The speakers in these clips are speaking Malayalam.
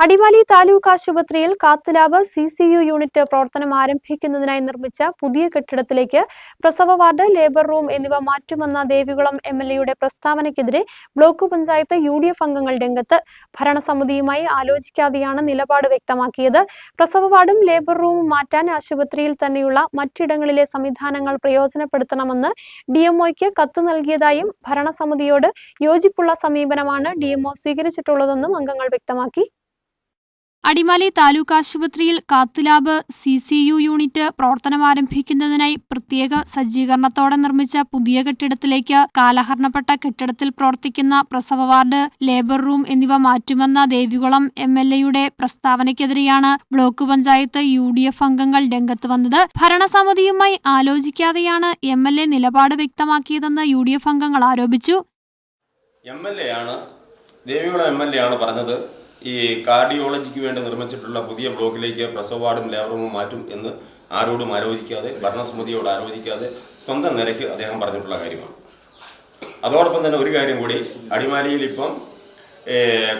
അടിമാലി താലൂക്ക് ആശുപത്രിയിൽ cath lab C C U unit പ്രവർത്തനം ആരംഭിക്കുന്നതിനായി നിർമ്മിച്ച പുതിയ കെട്ടിടത്തിലേക്ക് പ്രസവ വാർഡ് ലേബർ റൂം എന്നിവ മാറ്റുമെന്ന ദേവികുളം എം എൽ എയുടെ പ്രസ്താവനയ്ക്കെതിരെ block panchayat U D F അംഗങ്ങൾ രംഗത്ത് ഭരണസമിതിയുമായി ആലോചിക്കാതെയാണ് നിലപാട് വ്യക്തമാക്കിയത്. പ്രസവ വാർഡും ലേബർ റൂമും മാറ്റാൻ ആശുപത്രിയിൽ തന്നെയുള്ള മറ്റിടങ്ങളിലെ സംവിധാനങ്ങൾ പ്രയോജനപ്പെടുത്തണമെന്ന് ഡി എംഒയ്ക്ക് കത്ത് നൽകിയതായും ഭരണസമിതിയോട് യോജിപ്പുള്ള സമീപനമാണ് ഡി എംഒ സ്വീകരിച്ചിട്ടുള്ളതെന്നും അംഗങ്ങൾ വ്യക്തമാക്കി. അടിമാലി താലൂക്ക് ആശുപത്രിയിൽ cath lab C C U unit പ്രവർത്തനമാരംഭിക്കുന്നതിനായി പ്രത്യേക സജ്ജീകരണത്തോടെ നിർമ്മിച്ച പുതിയ കെട്ടിടത്തിലേക്ക് കാലഹരണപ്പെട്ട കെട്ടിടത്തിൽ പ്രവർത്തിക്കുന്ന പ്രസവ വാർഡ് ലേബർ റൂം എന്നിവ മാറ്റുമെന്ന ദേവികുളം എം എൽ എയുടെ പ്രസ്താവനയ്ക്കെതിരെയാണ് block panchayat U D F അംഗങ്ങൾ രംഗത്ത് വന്നത്. ഭരണസമിതിയുമായി ആലോചിക്കാതെയാണ് എം എൽ എ നിലപാട് വ്യക്തമാക്കിയതെന്ന് യു ഡി എഫ് അംഗങ്ങൾ ആരോപിച്ചു. M L A Devikulam M L പറഞ്ഞത്. ഈ കാർഡിയോളജിക്ക് വേണ്ടി നിർമ്മിച്ചിട്ടുള്ള പുതിയ ബ്ലോക്കിലേക്ക് പ്രസവ വാർഡും ലേബർ റൂമും മാറ്റും എന്ന് ആരോടും ആലോചിക്കാതെ ഭരണസമിതിയോട് ആലോചിക്കാതെ സ്വന്തം നിലയ്ക്ക് അദ്ദേഹം പറഞ്ഞിട്ടുള്ള കാര്യമാണ്. അതോടൊപ്പം തന്നെ ഒരു കാര്യം കൂടി അടിമാലിയിൽ ഇപ്പം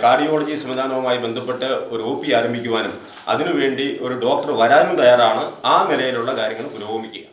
കാർഡിയോളജി സംവിധാനവുമായി ബന്ധപ്പെട്ട് ഒരു ഒ പി ആരംഭിക്കുവാനും അതിനുവേണ്ടി ഒരു ഡോക്ടർ വരാനും തയ്യാറാണ് ആ നിലയിലുള്ള കാര്യങ്ങൾ പുരോഗമിക്കുക.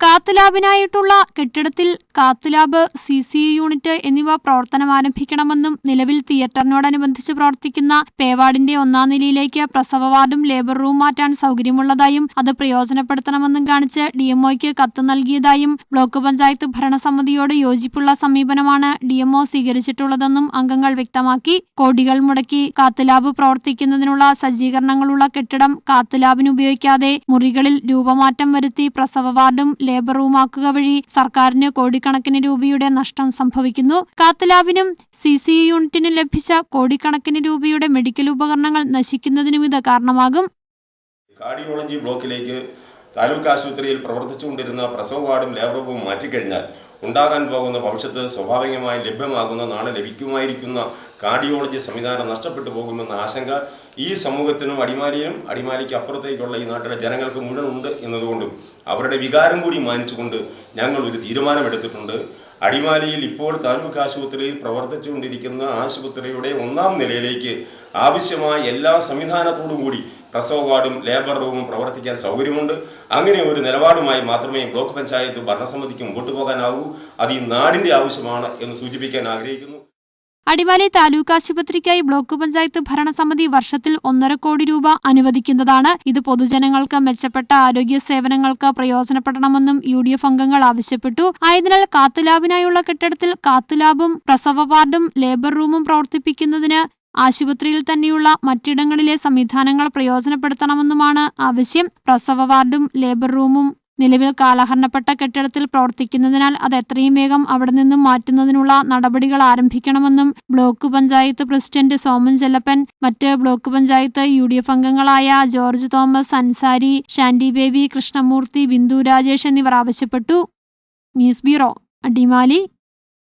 കാത്ത് ലാബിനായിട്ടുള്ള കെട്ടിടത്തിൽ കാത്തുലാബ് സി സി യൂണിറ്റ് എന്നിവ പ്രവർത്തനം ആരംഭിക്കണമെന്നും നിലവിൽ തിയേറ്ററിനോടനുബന്ധിച്ച് പ്രവർത്തിക്കുന്ന പേവാർഡിന്റെ ഒന്നാം നിലയിലേക്ക് പ്രസവ വാർഡും ലേബർ റൂം മാറ്റാൻ സൗകര്യമുള്ളതായും അത് പ്രയോജനപ്പെടുത്തണമെന്നും കാണിച്ച് ഡിഎംഒയ്ക്ക് കത്ത് നൽകിയതായും ബ്ലോക്ക് പഞ്ചായത്ത് ഭരണസമിതിയോട് യോജിപ്പുള്ള സമീപനമാണ് ഡിഎംഒ സ്വീകരിച്ചിട്ടുള്ളതെന്നും അംഗങ്ങൾ വ്യക്തമാക്കി. കോടികൾ മുടക്കി കാത്തുലാബ് പ്രവർത്തിക്കുന്നതിനുള്ള സജ്ജീകരണങ്ങളുള്ള കെട്ടിടം കാത്തുലാബിനുപയോഗിക്കാതെ മുറികളിൽ രൂപമാറ്റം വരുത്തി പ്രസവ വാർഡും ലേബർ റൂമാക്കുക വഴി സർക്കാരിന് കോടിക്കണക്കിന് രൂപയുടെ നഷ്ടം സംഭവിക്കുന്നു. കാത്തലാവിനും സി സി യൂണിറ്റിനും ലഭിച്ച കോടിക്കണക്കിന് രൂപയുടെ മെഡിക്കൽ ഉപകരണങ്ങൾ നശിക്കുന്നതിനും ഇത് കാരണമാകും. കാർഡിയോളജി ബ്ലോക്കിലേക്ക് താലൂക്ക് ആശുപത്രിയിൽ പ്രവർത്തിച്ചുകൊണ്ടിരുന്ന പ്രസവ വാർഡും ലേബർ റൂമും മാറ്റിക്കഴിഞ്ഞാൽ ഉണ്ടാകാൻ പോകുന്ന ഭവിഷ്യത്ത് സ്വാഭാവികമായി ലഭ്യമാകുന്ന നാളെ ലഭിക്കുമായിരിക്കുന്ന കാർഡിയോളജി സംവിധാനം നഷ്ടപ്പെട്ടു പോകുമെന്ന ആശങ്ക ഈ സമൂഹത്തിനും അടിമാലിയിലും അടിമാലിക്ക് അപ്പുറത്തേക്കുള്ള ഈ നാട്ടിലെ ജനങ്ങൾക്ക് മുഴുവൻ ഉണ്ട് എന്നതുകൊണ്ടും അവരുടെ വികാരം കൂടി മാനിച്ചുകൊണ്ട് ഞങ്ങൾ ഒരു തീരുമാനമെടുത്തിട്ടുണ്ട്. അടിമാലിയിൽ ഇപ്പോൾ താലൂക്ക് ആശുപത്രിയിൽ പ്രവർത്തിച്ചുകൊണ്ടിരിക്കുന്ന ആശുപത്രിയുടെ ഒന്നാം നിലയിലേക്ക് ആവശ്യമായ എല്ലാ സംവിധാനത്തോടും കൂടി പ്രസവ വാർഡും ലേബർ റൂമും പ്രവർത്തിക്കാൻ സൗകര്യമുണ്ട്. അങ്ങനെ ഒരു നിലപാടുമായി മാത്രമേ ബ്ലോക്ക് പഞ്ചായത്ത് ഭരണസമിതിക്ക് മുമ്പോട്ട് പോകാനാവൂ അത് ഈ നാടിന്റെ ആവശ്യമാണ് എന്ന് സൂചിപ്പിക്കാൻ ആഗ്രഹിക്കുന്നു. അടിമാലി താലൂക്ക് ആശുപത്രിക്കായി ബ്ലോക്ക് പഞ്ചായത്ത് ഭരണസമിതി വർഷത്തിൽ ഒന്നര കോടി രൂപ അനുവദിക്കുന്നതാണ്. ഇത് പൊതുജനങ്ങൾക്ക് മെച്ചപ്പെട്ട ആരോഗ്യ സേവനങ്ങൾക്ക് പ്രയോജനപ്പെടണമെന്നും യു ഡി എഫ് അംഗങ്ങൾ ആവശ്യപ്പെട്ടു. ആയതിനാൽ കാത്തുലാബിനായുള്ള കെട്ടിടത്തിൽ കാത്തുലാബും പ്രസവ വാർഡും ലേബർ റൂമും പ്രവർത്തിപ്പിക്കുന്നതിന് ആശുപത്രിയിൽ തന്നെയുള്ള മറ്റിടങ്ങളിലെ സംവിധാനങ്ങൾ പ്രയോജനപ്പെടുത്തണമെന്നുമാണ് ആവശ്യം. പ്രസവ വാർഡും ലേബർ റൂമും നിലവിൽ കാലഹരണപ്പെട്ട കെട്ടിടത്തിൽ പ്രവർത്തിക്കുന്നതിനാൽ അത് എത്രയും വേഗം അവിടെ നിന്നും മാറ്റുന്നതിനുള്ള നടപടികൾ ആരംഭിക്കണമെന്നും ബ്ലോക്ക് പഞ്ചായത്ത് പ്രസിഡന്റ് സോമൻ ചെല്ലപ്പൻ മറ്റ് block panchayat U D F അംഗങ്ങളായ George Thomas Ansari Shandy Baby Krishnamoorthy Bindu Rajesh എന്നിവർ ആവശ്യപ്പെട്ടു. News bureau Adimali.